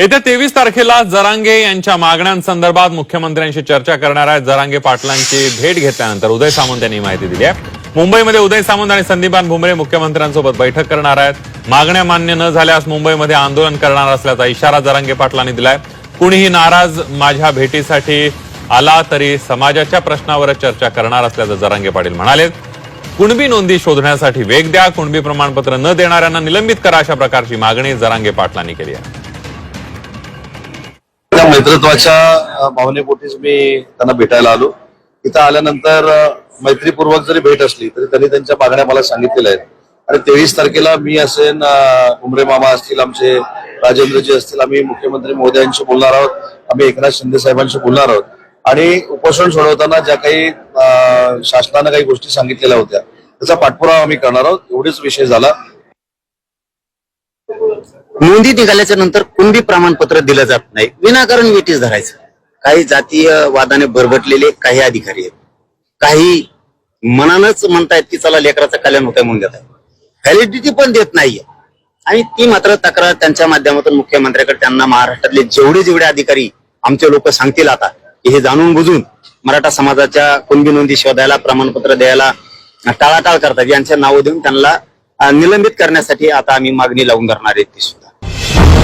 येत्या तेवीस तारखेला जरांगे यांच्या मागण्यांसंदर्भात मुख्यमंत्र्यांशी चर्चा करणार आहेत. जरांगे पाटलांची भेट घेतल्यानंतर उदय सामंत यांनी माहिती दिली आहे. मुंबईमध्ये उदय सामंत आणि संदीपान भुमरे मुख्यमंत्र्यांसोबत बैठक करणार आहेत. मागण्या मान्य न झाल्यास मुंबईमध्ये आंदोलन करणार असल्याचा इशारा जरांगे पाटलांनी दिलाय. कुणीही नाराज माझ्या भेटीसाठी आला तरी समाजाच्या प्रश्नावरच चर्चा करणार असल्याचं जरांगे पाटील म्हणाले कुणबी नोंदी शोधण्यासाठी वेग द्या. कुणबी प्रमाणपत्र न देणाऱ्यांना निलंबित करा अशा प्रकारची मागणी जरांगे पाटलांनी केली आहे. त्यांच्या मैत्रत्वाच्या भावनेपोटीच मी त्यांना भेटायला आलो. इथं आल्यानंतर मैत्रीपूर्वक जरी भेट असली तरी त्यांनी त्यांच्या मागण्या मला सांगितलेल्या आहेत. आणि तेवीस तारखेला मी असेन उमरे मामा असतील आमचे राजेंद्रजी असतील आम्ही मुख्यमंत्री मोदयांशी बोलणार आहोत आम्ही एकनाथ शिंदे साहेबांशी बोलणार आहोत. आणि उपोषण सोडवताना ज्या काही शासनानं काही गोष्टी सांगितलेल्या होत्या त्याचा पाठपुरावा आम्ही करणार आहोत. एवढेच विषय झाला. नोंदी निघाल्याच्या नंतर कुणबी प्रमाणपत्र दिलं जात नाही. विनाकारण वेटीस धरायचं. काही जातीय वादाने भरभटलेले काही अधिकारी आहेत. काही मनानच म्हणतायत की चला लेकराचं कल्याण होतंय म्हणून देत आहे व्हॅलिडिटी पण देत नाहीये. आणि ती मात्र तक्रार त्यांच्या माध्यमातून मुख्यमंत्र्याकडे त्यांना महाराष्ट्रातले जेवढे जेवढे अधिकारी आमचे लोक सांगतील आता की हे जाणून बुजून मराठा समाजाच्या कुणबी नोंदी शोधायला प्रमाणपत्र द्यायला टाळाटाळ करतात. यांचे नावं देऊन त्यांना निलंबित करण्यासाठी आता आम्ही मागणी लावून धरणार आहे ती सुद्धा. Shh.